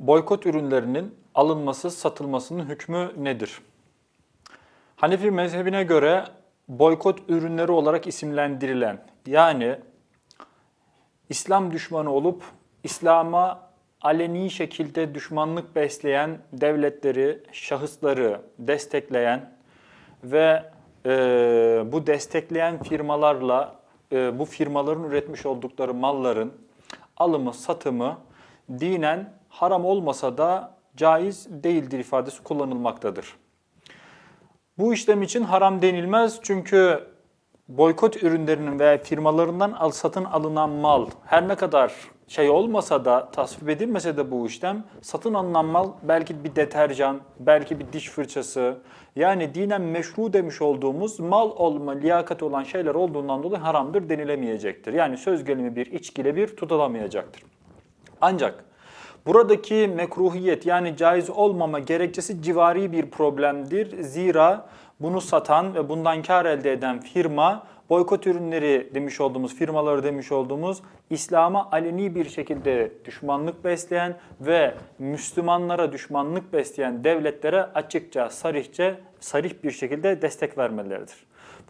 Boykot ürünlerinin alınması, satılmasının hükmü nedir? Hanefi mezhebine göre boykot ürünleri olarak isimlendirilen yani İslam düşmanı olup İslam'a aleni şekilde düşmanlık besleyen devletleri, şahısları destekleyen ve e, bu destekleyen firmalarla e, bu firmaların üretmiş oldukları malların alımı, satımı dinen haram olmasa da caiz değildir ifadesi kullanılmaktadır. Bu işlem için haram denilmez çünkü boykot ürünlerinin veya firmalarından al satın alınan mal her ne kadar şey olmasa da tasvip edilmese de bu işlem satın alınan mal belki bir deterjan, belki bir diş fırçası yani dinen meşru demiş olduğumuz mal olma, liyakat olan şeyler olduğundan dolayı haramdır denilemeyecektir. Yani söz gelimi bir içkiyle bir tutulamayacaktır. Ancak buradaki mekruhiyet yani caiz olmama gerekçesi civari bir problemdir. Zira bunu satan ve bundan kar elde eden firma boykot ürünleri demiş olduğumuz, firmaları demiş olduğumuz İslam'a aleni bir şekilde düşmanlık besleyen ve Müslümanlara düşmanlık besleyen devletlere açıkça, sarihçe, sarih bir şekilde destek vermeleridir.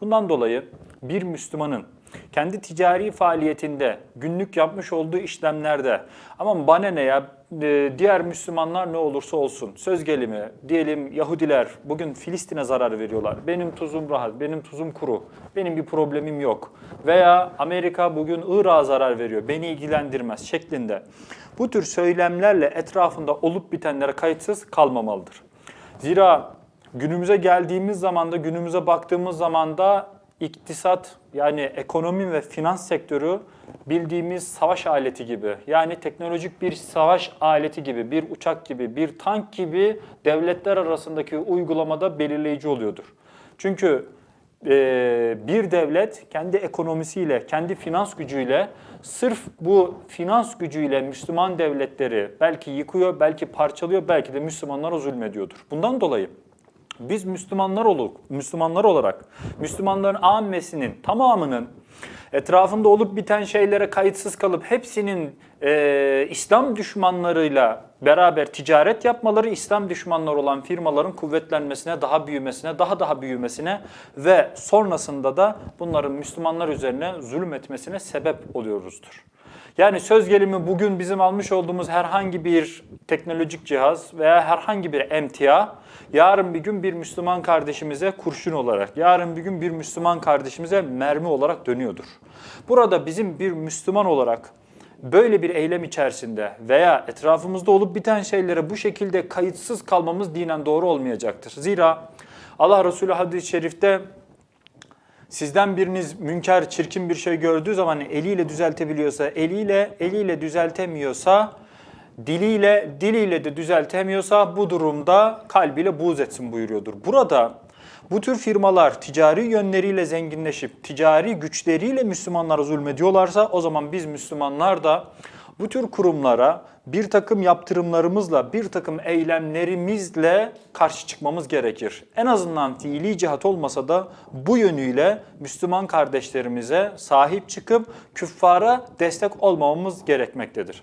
Bundan dolayı bir Müslümanın kendi ticari faaliyetinde, günlük yapmış olduğu işlemlerde ama bana ne ya e, diğer Müslümanlar ne olursa olsun söz gelimi diyelim Yahudiler bugün Filistin'e zarar veriyorlar. Benim tuzum rahat, benim tuzum kuru, benim bir problemim yok. Veya Amerika bugün Irak'a zarar veriyor, beni ilgilendirmez şeklinde. Bu tür söylemlerle etrafında olup bitenlere kayıtsız kalmamalıdır. Zira günümüze geldiğimiz zaman da günümüze baktığımız zaman da iktisat yani ekonomi ve finans sektörü bildiğimiz savaş aleti gibi yani teknolojik bir savaş aleti gibi bir uçak gibi bir tank gibi devletler arasındaki uygulamada belirleyici oluyordur. Çünkü e, bir devlet kendi ekonomisiyle, kendi finans gücüyle sırf bu finans gücüyle Müslüman devletleri belki yıkıyor, belki parçalıyor, belki de Müslümanlara zulmediyordur. Bundan dolayı biz Müslümanlar olup Müslümanlar olarak Müslümanların ammesinin tamamının etrafında olup biten şeylere kayıtsız kalıp hepsinin e, İslam düşmanlarıyla beraber ticaret yapmaları İslam düşmanları olan firmaların kuvvetlenmesine, daha büyümesine, daha daha büyümesine ve sonrasında da bunların Müslümanlar üzerine zulmetmesine sebep oluyoruzdur. Yani söz gelimi bugün bizim almış olduğumuz herhangi bir teknolojik cihaz veya herhangi bir emtia yarın bir gün bir Müslüman kardeşimize kurşun olarak, yarın bir gün bir Müslüman kardeşimize mermi olarak dönüyordur. Burada bizim bir Müslüman olarak böyle bir eylem içerisinde veya etrafımızda olup biten şeylere bu şekilde kayıtsız kalmamız dinen doğru olmayacaktır. Zira Allah Resulü hadis-i şerifte Sizden biriniz münker, çirkin bir şey gördüğü zaman eliyle düzeltebiliyorsa, eliyle eliyle düzeltemiyorsa, diliyle diliyle de düzeltemiyorsa bu durumda kalbiyle buğz etsin buyuruyordur. Burada bu tür firmalar ticari yönleriyle zenginleşip ticari güçleriyle Müslümanlara zulmediyorlarsa o zaman biz Müslümanlar da bu tür kurumlara bir takım yaptırımlarımızla, bir takım eylemlerimizle karşı çıkmamız gerekir. En azından fiili cihat olmasa da bu yönüyle Müslüman kardeşlerimize sahip çıkıp küffara destek olmamamız gerekmektedir.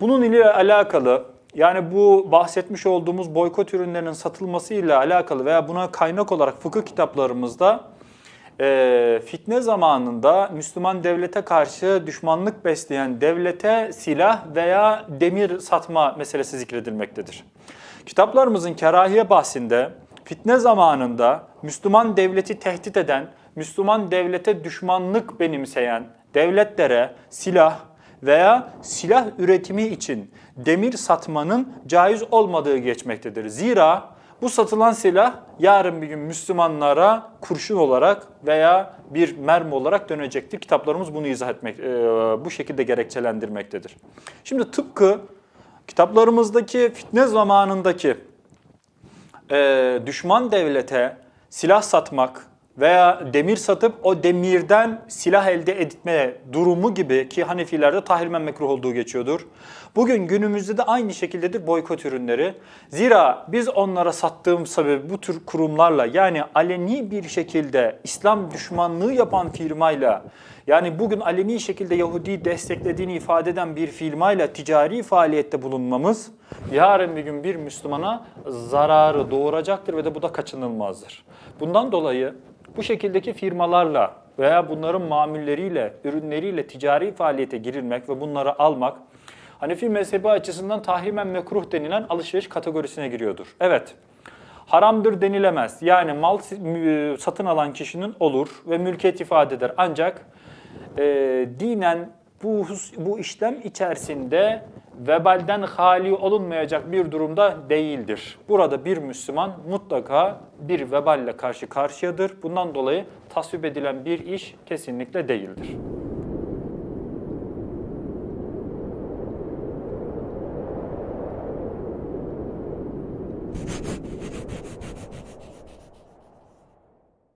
Bunun ile alakalı yani bu bahsetmiş olduğumuz boykot ürünlerinin satılmasıyla alakalı veya buna kaynak olarak fıkıh kitaplarımızda e, fitne zamanında Müslüman devlete karşı düşmanlık besleyen devlete silah veya demir satma meselesi zikredilmektedir. Kitaplarımızın kerahiye bahsinde fitne zamanında Müslüman devleti tehdit eden, Müslüman devlete düşmanlık benimseyen devletlere silah veya silah üretimi için demir satmanın caiz olmadığı geçmektedir. Zira bu satılan silah yarın bir gün Müslümanlara kurşun olarak veya bir mermi olarak dönecektir. Kitaplarımız bunu izah etmek, e, bu şekilde gerekçelendirmektedir. Şimdi tıpkı kitaplarımızdaki fitne zamanındaki e, düşman devlete silah satmak veya demir satıp o demirden silah elde etme durumu gibi ki Hanefilerde tahrimen mekruh olduğu geçiyordur. Bugün günümüzde de aynı şekildedir boykot ürünleri. Zira biz onlara sattığım sebebi bu tür kurumlarla yani aleni bir şekilde İslam düşmanlığı yapan firmayla yani bugün aleni şekilde Yahudi'yi desteklediğini ifade eden bir firmayla ticari faaliyette bulunmamız yarın bir gün bir Müslümana zararı doğuracaktır ve de bu da kaçınılmazdır. Bundan dolayı bu şekildeki firmalarla veya bunların mamulleriyle, ürünleriyle ticari faaliyete girilmek ve bunları almak Hanefi mezhebi açısından tahrimen mekruh denilen alışveriş kategorisine giriyordur. Evet, haramdır denilemez. Yani mal e, satın alan kişinin olur ve mülkiyet ifade eder. Ancak e, dinen bu, bu işlem içerisinde vebalden hali olunmayacak bir durumda değildir. Burada bir Müslüman mutlaka bir veballe karşı karşıyadır. Bundan dolayı tasvip edilen bir iş kesinlikle değildir.